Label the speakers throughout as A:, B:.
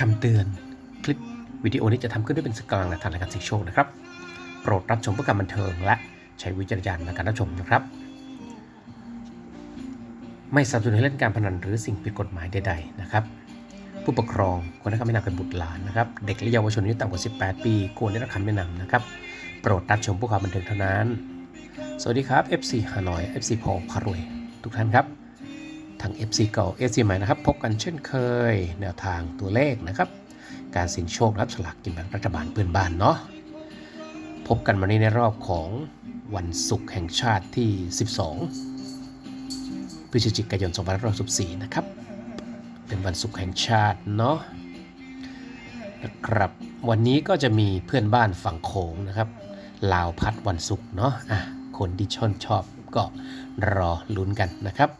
A: คำเตือน คลิปวิดีโอนี้จะทำขึ้นด้วยเป็นสกลางและทางรายการสิงโชคนะครับ โปรดรับชมเพื่อการบันเทิงและใช้วิจารณญาณในการรับชมนะครับ ไม่สนับสนุนให้เล่นการพนันหรือสิ่งผิดกฎหมายใด ๆ นะครับ ผู้ปกครองควรให้คำแนะนำกับบุตรหลานนะครับ เด็กและเยาวชนอายุต่ำกว่า 18 ปีควรได้รับคำแนะนำนะครับ โปรดรับชมเพื่อความบันเทิงเท่านั้น สวัสดีครับ FC ฮานอย FC พอพารวย ทุกท่านครับ ทาง FC เก่า FC ใหม่นะครับ พบกันเช่นเคย แนวทางตัวเลขนะครับ การเสินโชครับสลากกินแบ่งรัฐบาลเพื่อนบ้านเนาะพบกันมาในในรอบของวันศุกร์แห่งชาติที่ 12 พฤศจิกายน2564นะครับ เป็นวันศุกร์แห่งชาติเนาะนะครับวันนี้ก็จะมีเพื่อนบ้านฝั่งโขงนะครับลาวพัดวันศุกร์เนาะอะคนที่ชอบชอบก็รอลุ้นกันนะครับ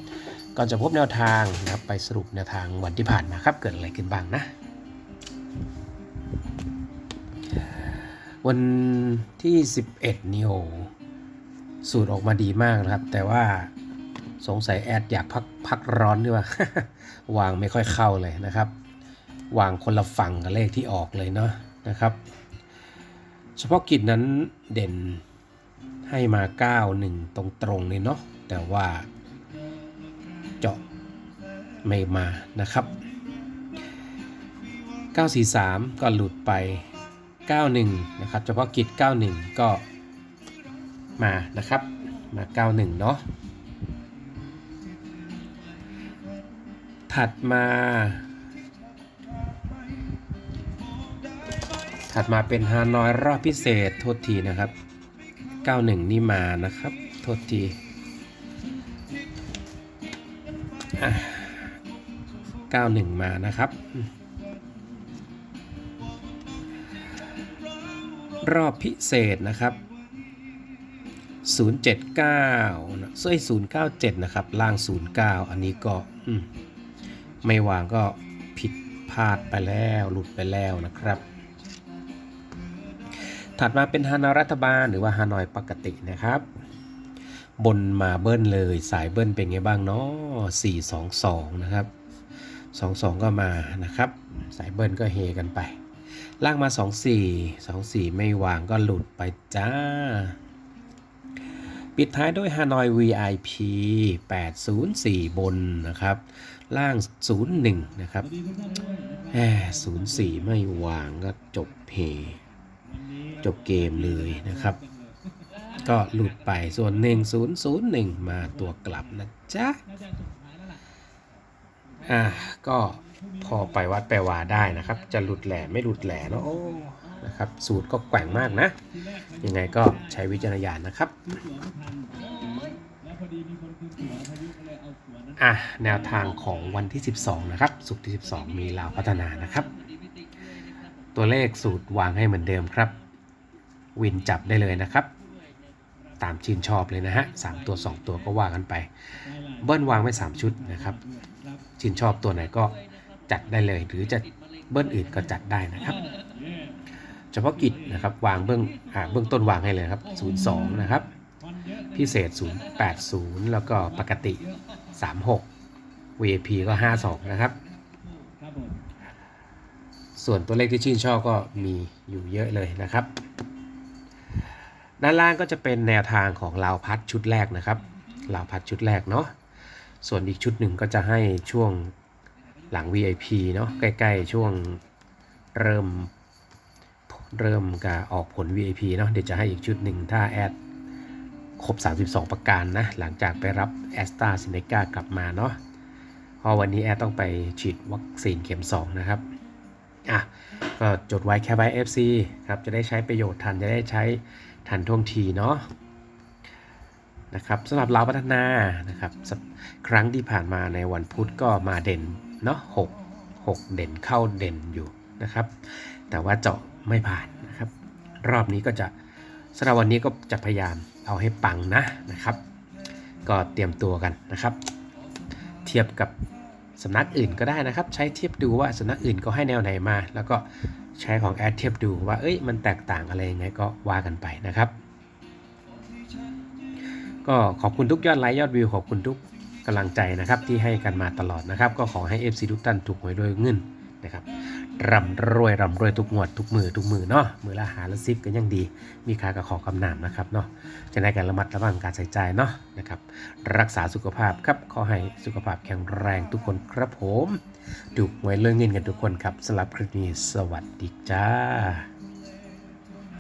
A: ก่อนจะพบแนวทางนะครับไปสรุปแนวทางวันที่ผ่านมาครับเกิดอะไรขึ้นบ้างนะ วันที่ 11นิโอสูตรออกมาดีมากนะครับ แต่ว่าสงสัยแอดอยากพักพักร้อนด้วยว่าวางไม่ค่อยเข้าเลยนะครับ วางคนละฝั่งกับเลขที่ออกเลยเนาะนะครับ เฉพาะกิจนั้นเด่นให้มา 91 ตรงๆเลยเนาะแต่ว่า เจาะไม่มานะครับ 943 ก็หลุดไป 91 นะครับ เฉพาะกิจ 91 ก็มานะครับ มา 91 เนาะถัดมา ถัดมาเป็นฮานอยรอบพิเศษ โทษทีนะครับ 91 นี่มานะครับ โทษที 91 มานะครับ รอบพิเศษนะครับ 079นะเอ้ย097 นะครับ ล่าง 09 อันนี้ก็ไม่วางก็ผิดพลาดไปแล้วหลุดไปแล้วนะครับ ถัดมาเป็นฮานอยรัฐบาลหรือว่าฮานอยปกตินะครับ บนมาเบิ้ลเลย สายเบิ้ลเป็นไงบ้างเนาะ4 2 2นะครับ2 2ก็มานะครับ สายเบิ้ลก็เฮกันไป ล่างมา2 4 2 4ไม่วางก็หลุดไปจ้า ปิดท้ายด้วยฮานอย VIP 804 บนนะครับ ล่าง 01 นะครับแหม04 ไม่วางก็จบเพจบเกมเลยนะครับ ก็หลุดไปส่วน 1001 มาตัวกลับนะจ๊ะ อะก็พอไปวัดไปวาได้นะครับ จะหลุดแหล่ไม่หลุดแหล่เนอะโอ้นะครับ สูตรก็แกว่งมากนะ ยังไงก็ใช้วิจารณญาณนะครับอะแนวทางของวันที่ 12 นะครับ สุกที่ 12 มีลาวพัฒนานะครับ ตัวเลขสูตรวางให้เหมือนเดิมครับ วินจับได้เลยนะครับ ตามชื่นชอบเลยนะฮะสามตัว 2 ตัวก็ว่ากันไป เบิ้ลวางไว้ 3 ชุดนะครับ ชื่นชอบตัวไหนก็จัดได้เลย หรือจะเบิ้ลอื่นก็จัดได้นะครับ เฉพาะกิจนะครับวางเบื้องเบื้องต้นวางให้เลยครับ 02 นะครับ พิเศษ 080 แล้วก็ปกติ 36 VIP ก็ 52 นะครับส่วนตัวเลขที่ชื่นชอบก็มีอยู่เยอะเลยนะครับ ด้านล่างก็จะเป็นแนวทางของลาวพัดชุดแรกนะครับลาวพัดชุดแรกเนาะส่วนอีกชุดหนึ่งก็จะให้ช่วงหลัง VIP เนาะใกล้ๆช่วงเริ่มเริ่มการออกผล VIP เนาะเดี๋ยวจะให้อีกชุดหนึ่งถ้าแอดครบ 32 ประการนะ หลังจากไปรับแอสตราซิเนกากลับมาเนาะเพราะวันนี้แอดต้องไปฉีดวัคซีนเข็ม 2 นะครับ อะก็จดไว้แค่ไว้ FC ครับจะได้ใช้ประโยชน์ทันจะได้ใช้ทันท่วงทีเนาะนะครับสำหรับเราพัฒนานะครับครั้งที่ผ่านมาในวันพุธก็มาเด่นเนาะหกหกเด่นเข้าเด่นอยู่นะครับ แต่ว่าเจาะไม่ผ่านนะครับ รอบนี้ก็จะสำหรับวันนี้ก็จะพยายามเอาให้ปังนะนะครับ ก็เตรียมตัวกันนะครับ เทียบกับ สำนักอื่นก็ได้นะครับ ใช้เทียบดูว่าสำนักอื่นก็ให้แนวไหนมา แล้วก็ใช้ของแอดเทียบดูว่าเอ้ยมันแตกต่างอะไรยังไงก็ว่ากันไปนะครับ ก็ขอบคุณทุกยอดไลค์ยอดวิวขอบคุณทุกกำลังใจนะครับที่ให้กันมาตลอดนะครับ ก็ขอให้ FC ทุกท่านถูกหวยด้วยเงินนะครับ ร่ำรวยร่ำรวยทุกงวดทุกมือทุกมือเนาะมือละหาละซิบก็ยังดี มีค่ากับขอกำนามนะครับเนาะจะได้การระมัดระวังการใส่ใจเนาะนะครับรักษาสุขภาพครับขอให้สุขภาพแข็งแรงทุกคนครับผมดูไว้เรื่องเงินกันทุกคนครับสำหรับคลิปนี้สวัสดีจ้า